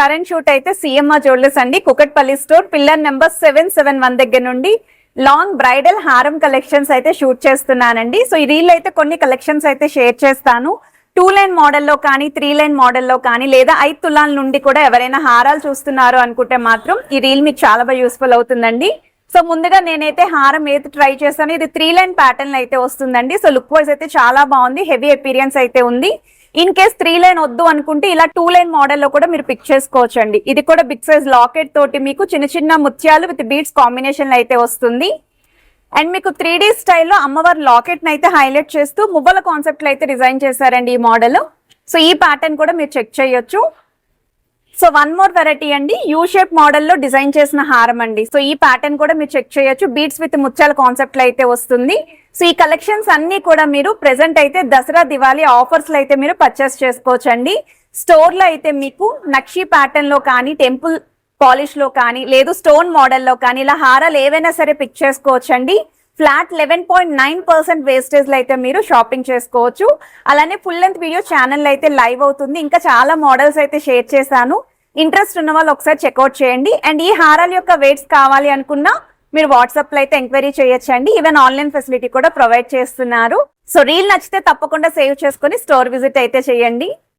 Current shoot అయితే CMR jewellers అండి. Kukatpally store pillar number seven seven one దగ్గర నుండి లాంగ్ బ్రైడల్ హారం కలెక్షన్స్ అయితే షూట్ చేస్తున్నానండి. సో ఈ రీల్ అయితే కొన్ని కలెక్షన్స్ అయితే షేర్ చేస్తాను. టూ లైన్ మోడల్లో కానీ త్రీ లైన్ మోడల్లో కానీ లేదా ఐదు తులాల నుండి కూడా ఎవరైనా హారాలు చూస్తున్నారు అనుకుంటే మాత్రం ఈ రీల్ మీకు చాలా బాగా యూస్ఫుల్ అవుతుందండి. సో ముందుగా నేనైతే హారం ఏది ట్రై చేస్తాను ఇది త్రీ లైన్ ప్యాటర్న్ అయితే వస్తుందండి. సో లుక్ వైజ్ అయితే చాలా బాగుంది హెవీ ఎపీరియన్స్ అయితే ఉంది. ఇన్ కేస్ త్రీ లైన్ వద్దు అనుకుంటే ఇలా టూ లైన్ మోడల్లో కూడా మీరు పిక్ చేసుకోవచ్చు అండి ఇది కూడా బిగ్ సైజ్ లాకెట్ తోటి మీకు చిన్న చిన్న ముత్యాలు విత్ బీడ్స్ కాంబినేషన్ అయితే వస్తుంది. అండ్ మీకు త్రీ డీ స్టైల్లో అమ్మవారి లాకెట్ అయితే హైలైట్ చేస్తూ మువ్వల కాన్సెప్ట్ అయితే డిజైన్ చేశారండి ఈ మోడల్ సో ఈ ప్యాటర్న్ కూడా మీరు చెక్ చేయొచ్చు. సో వన్ మోర్ వెరైటీ అండి. యూ షేప్ మోడల్లో డిజైన్ చేసిన హారం అండి. సో ఈ ప్యాటర్న్ కూడా మీరు చెక్ చేయొచ్చు. బీట్స్ విత్ ముత్యాల కాన్సెప్ట్ అయితే వస్తుంది. సో ఈ కలెక్షన్స్ అన్ని కూడా మీరు ప్రెసెంట్ అయితే దసరా దివాళీ ఆఫర్స్లో అయితే మీరు పర్చేస్ చేసుకోవచ్చండి. స్టోర్లో అయితే మీకు నక్షి ప్యాటర్న్లో కానీ టెంపుల్ పాలిష్లో కానీ లేదు స్టోన్ మోడల్లో కానీ ఇలా హారాలు ఏవైనా సరే పిక్ చేసుకోవచ్చండి. Flat eleven point nine percent wastage అయితే మీరు షాపింగ్ చేసుకోవచ్చు. అలానే ఫుల్ లెంత్ వీడియో ఛానల్ అయితే లైవ్ అవుతుంది. ఇంకా చాలా మోడల్స్ అయితే షేర్ చేశాను. ఇంట్రెస్ట్ ఉన్న వాళ్ళు ఒకసారి చెక్అవుట్ చేయండి. అండ్ ఈ హారాల యొక్క వెయిట్స్ కావాలి అనుకున్నా మీరు వాట్సాప్లో అయితే ఎంక్వైరీ చేయొచ్చండి. ఈవెన్ ఆన్లైన్ ఫెసిలిటీ కూడా ప్రొవైడ్ చేస్తున్నారు. సో రీల్ నచ్చితే తప్పకుండా సేవ్ చేసుకొని స్టోర్ విజిట్ అయితే చేయండి.